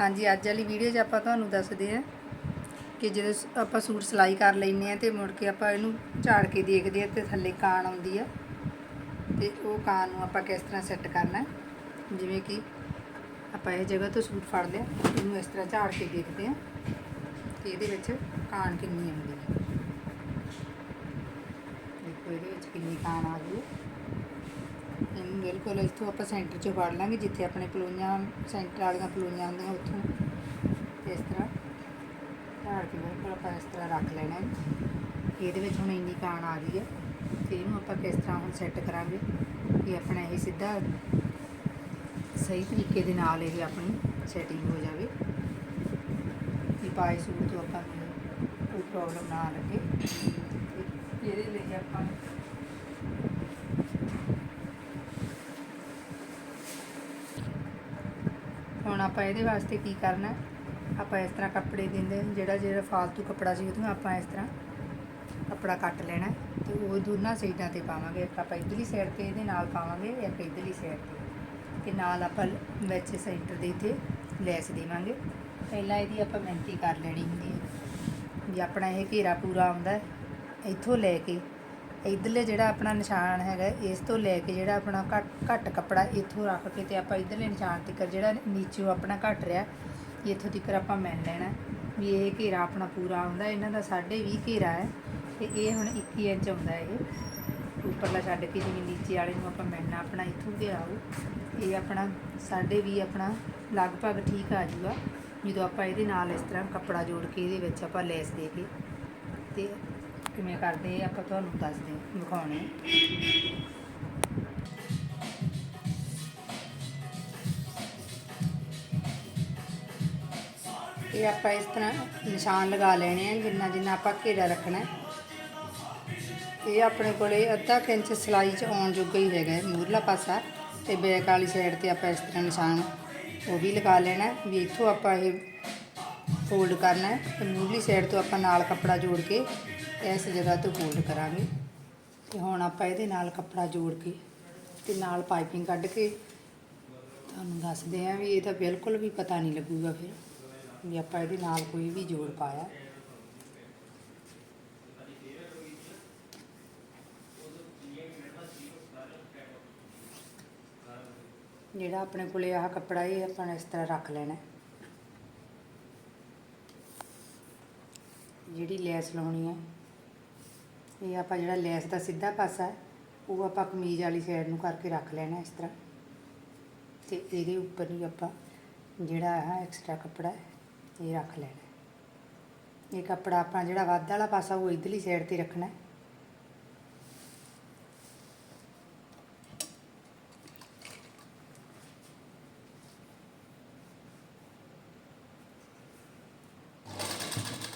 ਹਾਂਜੀ, ਅੱਜ ਵਾਲੀ ਵੀਡੀਓ 'ਚ ਆਪਾਂ ਤੁਹਾਨੂੰ ਦੱਸਦੇ ਹਾਂ ਕਿ ਜਦੋਂ ਸ- ਆਪਾਂ ਸੂਟ ਸਿਲਾਈ ਕਰ ਲੈਂਦੇ ਆ ਤੇ ਮੁੜ ਕੇ ਆਪਾਂ ਇਹਨੂੰ ਝਾੜ ਕੇ ਦੇਖਦੇ ਆ ਤੇ ਥੱਲੇ ਕਾਣ ਆਉਂਦੀ ਆ ਤੇ ਉਹ ਕਾਣ ਨੂੰ ਆਪਾਂ ਕਿਸ ਤਰ੍ਹਾਂ ਸੈੱਟ ਕਰਨਾ ਜਿਵੇਂ ਕਿ ਆਪਾਂ ਇਹ ਜਗ੍ਹਾ ਤੋਂ ਸੂਟ ਫੜ ਲਿਆ, ਇਹਨੂੰ ਇਸ ਤਰ੍ਹਾਂ ਝਾੜ ਕੇ ਦੇਖਦੇ ਆ ਕਿ ਇਹਦੇ ਵਿੱਚ ਕਾਣ ਕਿੰਨੀ ਆਉਂਦੀ ਹੈ। ਦੇਖੋ ਇਹਦੇ ਵਿੱਚ ਕਿੰਨੀ ਕਾਣ ਆ ਗਈ ਹੈ। ਬਿਲਕੁਲ ਇੱਥੋਂ ਆਪਾਂ ਸੈਂਟਰ 'ਚੋਂ ਫੜ ਲਾਂਗੇ, ਜਿੱਥੇ ਆਪਣੇ ਪਲੋਈਆਂ, ਸੈਂਟਰ ਵਾਲੀਆਂ ਪਲੋਈਆਂ ਹੁੰਦੀਆਂ ਉੱਥੋਂ। ਇਸ ਤਰ੍ਹਾਂ ਝਾੜ ਕੇ ਬਿਲਕੁਲ ਆਪਾਂ ਇਸ ਤਰ੍ਹਾਂ ਰੱਖ ਲੈਣਾ ਇਹਦੇ ਵਿੱਚ ਹੁਣ ਇੰਨੀ ਕਾਣ ਆ ਗਈ ਹੈ। ਤੇ ਇਹਨੂੰ ਆਪਾਂ ਕਿਸ ਤਰ੍ਹਾਂ ਹੁਣ ਸੈੱਟ ਕਰਾਂਗੇ? ਕਿ ਆਪਣਾ ਇਹ ਸਿੱਧਾ ਸਹੀ ਤਰੀਕੇ ਦੇ ਨਾਲ ਇਹ ਆਪਣੀ ਸੈਟਿੰਗ ਹੋ ਜਾਵੇ। ਕਿ ਪਾਏ ਸੂਟ ਤੋਂ ਆਪਾਂ ਕੋਈ ਪ੍ਰੋਬਲਮ ਨਾ ਲੱਗੇ। ਤੇ ਇਹਦੇ ਲਈ ਆਪਾਂ ਹੁਣ ਆਪਾਂ ਇਹਦੇ ਵਾਸਤੇ ਕੀ ਕਰਨਾ ਆਪਾਂ ਇਸ ਤਰ੍ਹਾਂ ਕੱਪੜੇ ਦਿੰਦੇ, ਜਿਹੜਾ ਜਿਹੜਾ ਫਾਲਤੂ ਕੱਪੜਾ ਸੀ ਉਹਨੂੰ ਆਪਾਂ ਇਸ ਤਰ੍ਹਾਂ ਕੱਪੜਾ ਕੱਟ ਲੈਣਾ ਹੈ ਤੇ ਉਹ ਦੋਨਾਂ ਸਾਈਡਾਂ ਤੇ ਪਾਵਾਂਗੇ। ਇੱਕ ਆਪਾਂ ਇਧਰਲੀ ਸਾਈਡ ਤੇ ਇਹਦੇ ਨਾਲ ਪਾਵਾਂਗੇ, ਇੱਕ ਇਧਰਲੀ ਸਾਈਡ ਤੇ। ਤੇ ਨਾਲ ਆਪਾਂ ਵਿੱਚ ਸੈਂਟਰ ਦੇ ਇੱਥੇ ਲੈਸ ਦੇਵਾਂਗੇ। ਪਹਿਲਾਂ ਇਹਦੀ ਆਪਾਂ ਮਿਹਨਤੀ ਕਰ ਲੈਣੀ ਹੁੰਦੀ ਹੈ। ਵੀ ਆਪਣਾ ਇਹ ਘੇਰਾ ਪੂਰਾ ਆਉਂਦਾ ਇੱਥੋਂ ਲੈ ਕੇ ਇਧਰਲੇ ਜਿਹੜਾ ਆਪਣਾ ਨਿਸ਼ਾਨ ਹੈਗਾ, ਇਸ ਤੋਂ ਲੈ ਕੇ ਜਿਹੜਾ ਆਪਣਾ ਘੱਟ ਘੱਟ ਕੱਪੜਾ ਇੱਥੋਂ ਰੱਖ ਕੇ ਤੇ ਆਪਾਂ ਇਧਰਲੇ ਨਿਸ਼ਾਨ ਤੱਕ ਜਿਹੜਾ ਨੀਚੇ ਆਪਣਾ ਘੱਟ ਰਿਹਾ, ਇੱਥੋਂ ਤੱਕ ਆਪਾਂ ਮਿਲ ਲੈਣਾ। ਵੀ ਇਹ ਘੇਰਾ ਆਪਣਾ ਪੂਰਾ ਆਉਂਦਾ, ਇਹਨਾਂ ਦਾ 20 ਘੇਰਾ ਹੈ ਤੇ ਇਹ ਹੁਣ 21 ਇੰਚ ਆਉਂਦਾ ਇਹ। ਉੱਪਰਲਾ ਛੱਡ ਕੇ ਜਿਵੇਂ ਨੀਚੇ ਵਾਲੇ ਨੂੰ ਆਪਾਂ ਮਿਲਣਾ, ਆਪਣਾ ਇੱਥੋਂ ਘੇਰਾ ਉਹ ਇਹ ਆਪਣਾ 20 ਆਪਣਾ ਲਗਭਗ ਠੀਕ ਆ ਜੂਗਾ। ਜਦੋਂ ਆਪਾਂ ਇਹਦੇ ਨਾਲ ਇਸ ਤਰ੍ਹਾਂ ਕੱਪੜਾ ਜੋੜ ਕੇ ਇਹਦੇ ਵਿੱਚ ਆਪਾਂ ਲੈਸ ਦੇ ਕੇ ਤੇ ਕਿਵੇਂ ਕਰਦੇ ਆਪਾਂ ਤੁਹਾਨੂੰ ਦੱਸਦੇ ਵਿਖਾਉਣੇ ਇਹ ਆਪਾਂ ਇਸ ਤਰ੍ਹਾਂ ਨਿਸ਼ਾਨ ਲਗਾ ਲੈਣੇ ਆ, ਜਿੰਨਾ ਜਿੰਨਾ ਆਪਾਂ ਘੇਰਾ ਰੱਖਣਾ ਇਹ ਆਪਣੇ ਕੋਲੇ ਅੱਧਾ ਕੁ ਇੰਚ ਸਲਾਈ ਚ ਆਉਣ ਜੋਗਾ ਹੀ ਹੈਗਾ ਮੂਰਲਾ ਪਾਸਾ। ਤੇ ਬੈਕ ਵਾਲੀ ਸਾਈਡ ਤੇ ਆਪਾਂ ਇਸ ਤਰ੍ਹਾਂ ਨਿਸ਼ਾਨ ਉਹ ਵੀ ਲਗਾ ਲੈਣਾ ਵੀ ਇੱਥੋਂ ਆਪਾਂ ਇਹ ਫੋਲਡ ਕਰਨਾ ਹੈ, ਤੇ ਮੂਹਰਲੀ ਸਾਈਡ ਤੋਂ ਆਪਾਂ ਨਾਲ ਕੱਪੜਾ ਜੋੜ ਕੇ ਇਸ ਜਗ੍ਹਾ ਤੋਂ ਫੋਲਡ ਕਰਾਂਗੇ ਤੇ ਹੁਣ ਆਪਾਂ ਇਹਦੇ ਨਾਲ ਕੱਪੜਾ ਜੋੜ ਕੇ ਤੇ ਨਾਲ ਪਾਈਪਿੰਗ ਕੱਢ ਕੇ ਤੁਹਾਨੂੰ ਦੱਸਦੇ ਆਂ ਵੀ ਇਹ ਤਾਂ ਬਿਲਕੁਲ ਵੀ ਪਤਾ ਨਹੀਂ ਲੱਗੂਗਾ ਫਿਰ ਵੀ ਆਪਾਂ ਇਹਦੇ ਨਾਲ ਕੋਈ ਵੀ ਜੋੜ ਪਾਇਆ। ਜਿਹੜਾ ਆਪਣੇ ਕੋਲੇ ਆਹ ਕੱਪੜਾ ਇਹ ਆਪਾਂ ਇਸ ਤਰ੍ਹਾਂ ਰੱਖ ਲੈਣਾ ਜਿਹੜੀ ਲੈਸ ਲਾਉਣੀ ਹੈ। ਇਹ ਆਪਾਂ ਜਿਹੜਾ ਲੈਸ ਦਾ ਸਿੱਧਾ ਪਾਸਾ ਹੈ, ਉਹ ਆਪਾਂ ਕਮੀਜ਼ ਵਾਲੀ ਸਾਈਡ ਨੂੰ ਕਰਕੇ ਰੱਖ ਲੈਣਾ ਇਸ ਤਰ੍ਹਾਂ। ਤੇ ਇਹਦੇ ਉੱਪਰ ਹੀ ਆਪਾਂ ਜਿਹੜਾ ਹੈ ਐਕਸਟਰਾ ਕੱਪੜਾ ਇਹ ਰੱਖ ਲੈਣਾ ਇਹ ਕੱਪੜਾ ਆਪਾਂ ਜਿਹੜਾ ਵੱਧ ਵਾਲਾ ਪਾਸਾ ਉਹ ਇਧਰਲੀ ਸਾਈਡ ਤੇ ਰੱਖਣਾ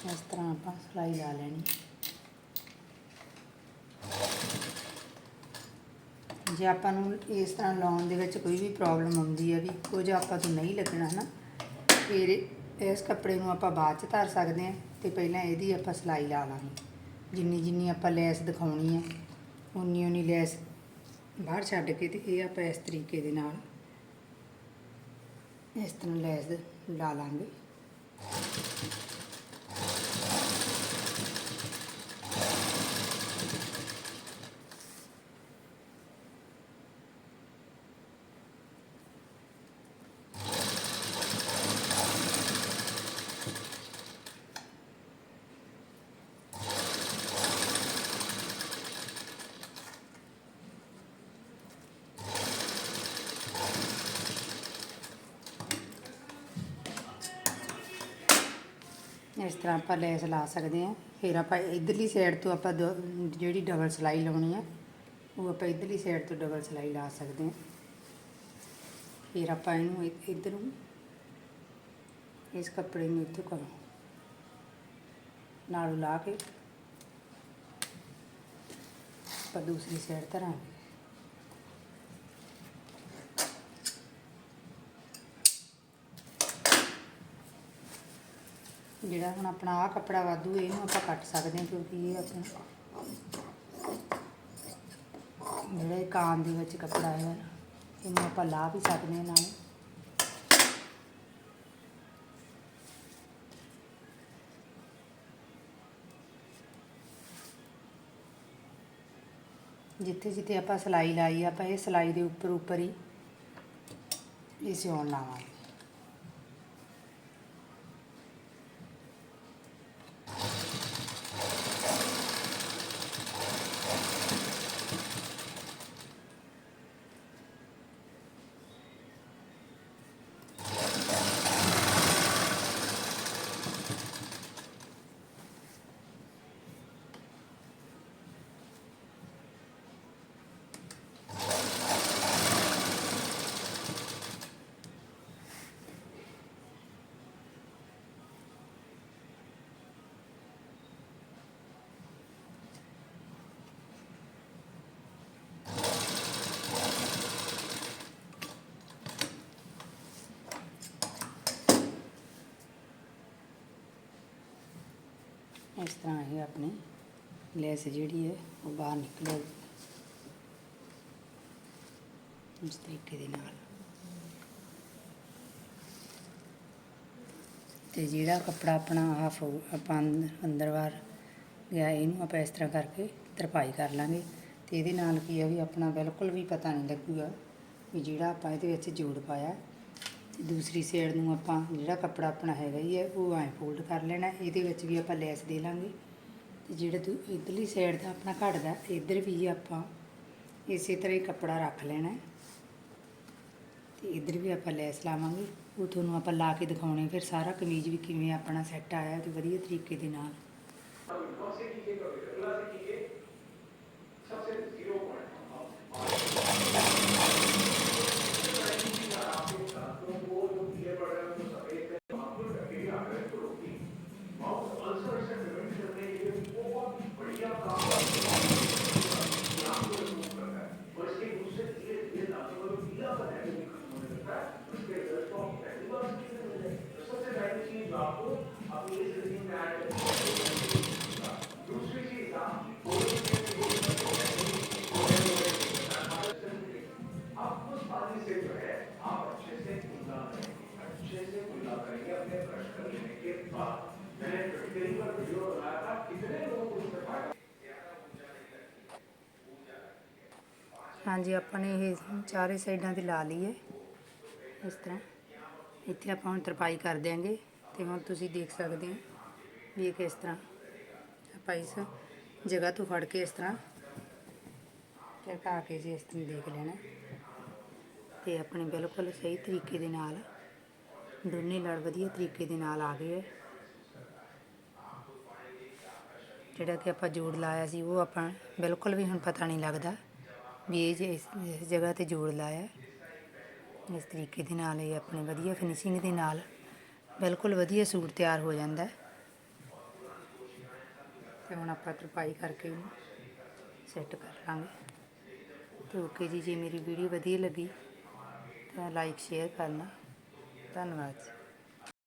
ਇਸ ਤਰ੍ਹਾਂ ਆਪਾਂ ਸਿਲਾਈ ਲਾ ਲੈਣੀ ਜੇ ਆਪਾਂ ਨੂੰ ਇਸ ਤਰ੍ਹਾਂ ਲਾਉਣ ਦੇ ਵਿੱਚ ਕੋਈ ਵੀ ਪ੍ਰੋਬਲਮ ਆਉਂਦੀ ਹੈ ਵੀ ਕੁਝ ਆਪਾਂ ਤੋਂ ਨਹੀਂ ਲੱਗਣਾ ਨਾ ਫਿਰ ਇਸ ਕੱਪੜੇ ਨੂੰ ਆਪਾਂ ਬਾਅਦ ਚ ਧਰ ਸਕਦੇ ਹਾਂ ਤੇ ਪਹਿਲਾਂ ਇਹਦੀ ਆਪਾਂ ਸਿਲਾਈ ਲਾ ਲਾਂਗੇ। ਜਿੰਨੀ ਜਿੰਨੀ ਆਪਾਂ ਲੈਸ ਦਿਖਾਉਣੀ ਹੈ ਉਨੀ ਉਨੀ ਲੈਸ ਬਾਹਰ ਛੱਡ ਕੇ ਤੇ ਇਹ ਆਪਾਂ ਇਸ ਤਰੀਕੇ ਦੇ ਨਾਲ ਇਸ ਤਰ੍ਹਾਂ ਲੈਸ ਲਾ ਲਾਂਗੇ। ਇਸ ਤਰ੍ਹਾਂ ਆਪਾਂ ਲੈਸ ਲਾ ਸਕਦੇ ਹਾਂ। ਫਿਰ ਆਪਾਂ ਇਧਰਲੀ ਸਾਈਡ ਤੋਂ ਆਪਾਂ ਦੋ- ਜਿਹੜੀ ਡਬਲ ਸਿਲਾਈ ਲਾਉਣੀ ਹੈ ਉਹ ਆਪਾਂ ਇਧਰਲੀ ਸਾਈਡ ਤੋਂ ਡਬਲ ਸਿਲਾਈ ਲਾ ਸਕਦੇ ਹਾਂ। ਫਿਰ ਆਪਾਂ ਇਹਨੂੰ ਇ- ਇੱਧਰੋਂ ਇਸ ਕੱਪੜੇ ਨੂੰ ਇੱਥੋਂ ਕਰੋ। ਨਾਲੋਂ ਲਾ ਕੇ ਆਪਾਂ ਦੂਸਰੀ ਸਾਈਡ ਧਰਾਂਗੇ। ਜਿਹੜਾ ਹੁਣ ਆਪਣਾ ਆ ਕੱਪੜਾ ਵਾਧੂ ਇਹਨੂੰ ਆਪਾਂ ਕੱਟ ਸਕਦੇ ਹਾਂ ਕਿਉਂਕਿ ਇਹ ਆਪਣਾ ਜਿਹੜੇ ਕਾਨ ਦੇ ਵਿੱਚ ਕੱਪੜਾ ਹੈ, ਇਹਨੂੰ ਆਪਾਂ ਲਾ ਵੀ ਸਕਦੇ ਹਾਂ ਨਾਲ। ਜਿੱਥੇ ਜਿੱਥੇ ਆਪਾਂ ਸਲਾਈ ਲਾਈ ਆਪਾਂ ਇਹ ਸਲਾਈ ਦੇ ਉੱਪਰ ਉੱਪਰ ਹੀ ਇਹ ਸਿਉਣ ਲਾਵਾਂਗੇ। ਇਸ ਤਰ੍ਹਾਂ ਇਹ ਆਪਣੀ ਲੈਸ ਜਿਹੜੀ ਹੈ, ਉਹ ਬਾਹਰ ਨਿਕਲੇ। ਇਸ ਤਰੀਕੇ ਦੇ ਨਾਲ। ਤੇ ਜਿਹੜਾ ਕੱਪੜਾ ਆਪਣਾ ਹਾਫ ਆਪਾਂ ਅੰਦ- ਅੰਦਰ ਬਾਹਰ ਗਿਆ, ਇਹਨੂੰ ਆਪਾਂ ਇਸ ਤਰ੍ਹਾਂ ਕਰਕੇ ਤਰਪਾਈ ਕਰ ਲਾਂਗੇ। ਤੇ ਇਹਦੇ ਨਾਲ ਕੀ ਹੈ ਵੀ ਆਪਣਾ ਬਿਲਕੁਲ ਵੀ ਪਤਾ ਨਹੀਂ ਲੱਗੂਗਾ ਵੀ ਜਿਹੜਾ ਆਪਾਂ ਇਹਦੇ ਵਿੱਚ ਜੋੜ ਪਾਇਆ ਦੂਸਰੀ ਸਾਈਡ ਨੂੰ ਆਪਾਂ ਜਿਹੜਾ ਕੱਪੜਾ ਆਪਣਾ ਹੈਗਾ ਹੀ ਹੈ, ਉਹ ਐਂ ਫੋਲਡ ਕਰ ਲੈਣਾ ਇਹਦੇ ਵਿੱਚ ਵੀ ਆਪਾਂ ਲੈਸ ਦੇ ਲਾਂਗੇ। ਤੇ ਜਿਹੜਾ ਦੂ, ਇਧਰਲੀ ਸਾਈਡ ਦਾ ਆਪਣਾ ਘੜਦਾ ਇੱਧਰ ਵੀ ਆਪਾਂ ਇਸੇ ਤਰ੍ਹਾਂ ਹੀ ਕੱਪੜਾ ਰੱਖ ਲੈਣਾ ਹੈ। ਤੇ ਇੱਧਰ ਵੀ ਆਪਾਂ ਲੈਸ ਲਾਵਾਂਗੇ। ਉਹ ਤੁਹਾਨੂੰ ਆਪਾਂ ਲਾ ਕੇ ਦਿਖਾਉਣੇ ਫਿਰ ਸਾਰਾ ਕਮੀਜ਼ ਵੀ ਕਿਵੇਂ ਆਪਣਾ ਸੈੱਟ ਆਇਆ ਤੇ ਵਧੀਆ ਤਰੀਕੇ ਦੇ ਨਾਲ। ਹਾਂਜੀ, ਆਪਾਂ ਨੇ ਇਹ ਚਾਰੇ ਸਾਈਡਾਂ ਤੇ ਲਾ ਲਈ ਹੈ। ਇਸ ਤਰ੍ਹਾਂ। ਇੱਥੇ ਆਪਾਂ ਹੁਣ ਤਰਪਾਈ ਕਰ ਦਿਆਂਗੇ ਤੇ ਹੁਣ ਤੁਸੀਂ ਦੇਖ ਸਕਦੇ ਹੋ ਵੀ ਇਹ ਕਿਸ ਤਰ੍ਹਾਂ। ਆਪਾਂ ਇਸ ਜਗ੍ਹਾ ਤੋਂ ਫੜ ਕੇ ਇਸ ਤਰ੍ਹਾਂ ਝਟਕਾ ਕੇ ਜੀ ਇਸ ਤਰ੍ਹਾਂ ਦੇਖ ਲੈਣਾ। ਤੇ ਆਪਣੇ ਬਿਲਕੁਲ ਸਹੀ ਤਰੀਕੇ ਦੇ ਨਾਲ ਦੋਨੇ ਲੜ ਵਧੀਆ ਤਰੀਕੇ ਦੇ ਨਾਲ ਆ ਗਏ। ਹੈ ਜਿਹੜਾ ਕਿ ਆਪਾਂ ਜੋੜ ਲਾਇਆ ਸੀ, ਉਹ ਆਪਾਂ ਬਿਲਕੁਲ ਵੀ ਹੁਣ ਪਤਾ ਨਹੀਂ ਲੱਗਦਾ ਵੀ ਇਹ ਜੇ ਇਸ ਜਗ੍ਹਾ ਤੇ ਜੋੜ ਲਾਇਆ। ਇਸ ਤਰੀਕੇ ਦੇ ਨਾਲ ਇਹ ਆਪਣੇ ਵਧੀਆ ਫਿਨਿਸ਼ਿੰਗ ਦੇ ਨਾਲ ਬਿਲਕੁਲ ਵਧੀਆ ਸੂਟ ਤਿਆਰ ਹੋ ਜਾਂਦਾ। ਹੈ ਤੇ ਹੁਣ ਆਪਾਂ ਤਰਪਾਈ ਕਰਕੇ ਇਹਨੂੰ ਸੈੱਟ ਕਰ ਲਾਂਗੇ। ਤੇ ਓਕੇ ਜੀ, ਜੇ ਮੇਰੀ ਵੀਡੀਓ ਵਧੀਆ ਲੱਗੀ ਤਾਂ ਲਾਈਕ ਸ਼ੇਅਰ ਕਰਨਾ। ਧੰਨਵਾਦ ਜੀ।